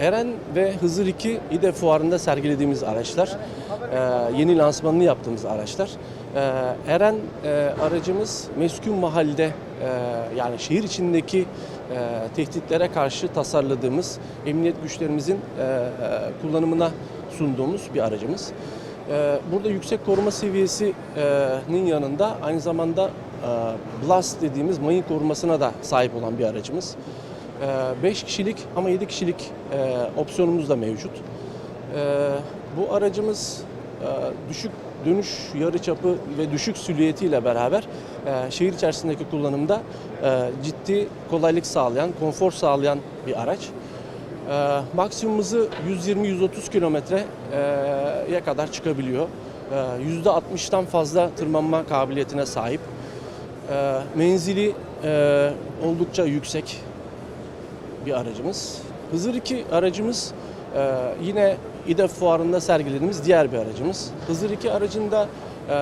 Eren ve Hızır 2 İDE fuarında sergilediğimiz araçlar. Ee, yeni lansmanını yaptığımız araçlar. Ee, Eren e, aracımız meskun mahalde e, yani şehir içindeki e, tehditlere karşı tasarladığımız emniyet güçlerimizin kullanımına sunduğumuz bir aracımız. Ee, Burada yüksek koruma seviyesinin yanında aynı zamanda Blast dediğimiz mayın korumasına da sahip olan bir aracımız. 5 kişilik ama 7 kişilik e, opsiyonumuz da mevcut. E, Bu aracımız e, düşük dönüş yarıçapı ve düşük silüetiyle beraber e, şehir içerisindeki kullanımda ciddi kolaylık sağlayan, konfor sağlayan bir araç. E, maksimum hızı 120-130 kilometreye kadar çıkabiliyor. E, %60'tan fazla tırmanma kabiliyetine sahip. Menzili oldukça yüksek bir aracımız. Hızır 2 aracımız e, yine İDE fuarında sergilediğimiz diğer bir aracımız. Hızır 2 aracında e,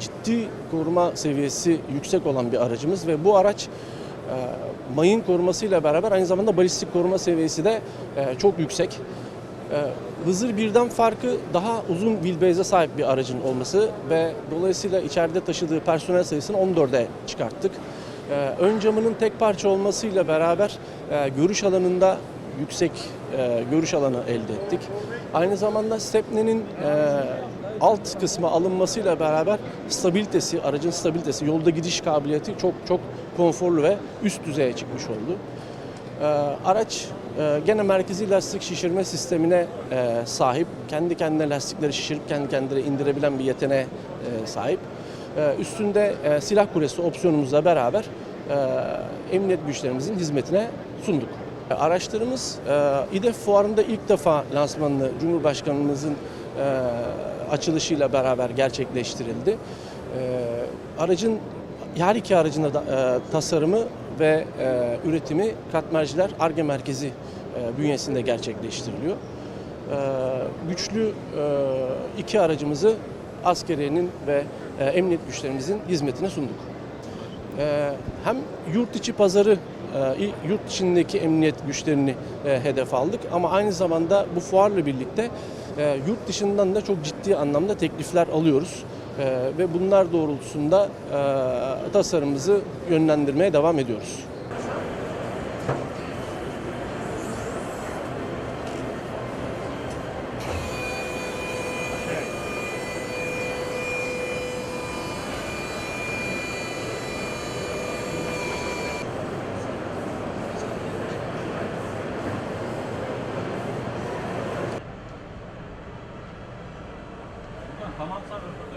ciddi koruma seviyesi yüksek olan bir aracımız ve bu araç e, mayın korumasıyla beraber aynı zamanda balistik koruma seviyesi de e, çok yüksek. E, Hızır 1'den farkı daha uzun wheelbase'e sahip bir aracın olması ve dolayısıyla içeride taşıdığı personel sayısını 14'e çıkarttık. Ee, ön camının tek parça olmasıyla beraber e, görüş alanında yüksek e, görüş alanı elde ettik. Aynı zamanda stepnenin e, alt kısmı alınmasıyla beraber stabilitesi, aracın stabilitesi, yolda gidiş kabiliyeti çok çok konforlu ve üst düzeye çıkmış oldu. Ee, Araç gene merkezi lastik şişirme sistemine sahip. Kendi kendine lastikleri şişirip kendi kendine indirebilen bir yeteneğe sahip. E, Üstünde e, silah kulesi opsiyonumuzla beraber e, emniyet güçlerimizin hizmetine sunduk. E, Araçlarımız İDEF fuarında ilk defa lansmanını Cumhurbaşkanımızın açılışıyla beraber gerçekleştirildi. Aracın her iki aracın da tasarımı ve üretimi Katmerciler ARGE Merkezi bünyesinde gerçekleştiriliyor. Güçlü iki aracımızı askeriyenin ve e, emniyet güçlerimizin hizmetine sunduk. E, hem yurt içi pazarı, e, yurt içindeki emniyet güçlerini e, hedef aldık ama aynı zamanda bu fuarla birlikte e, yurt dışından da çok ciddi anlamda teklifler alıyoruz. Ve bunlar doğrultusunda tasarımımızı yönlendirmeye devam ediyoruz. Tamam sanırım.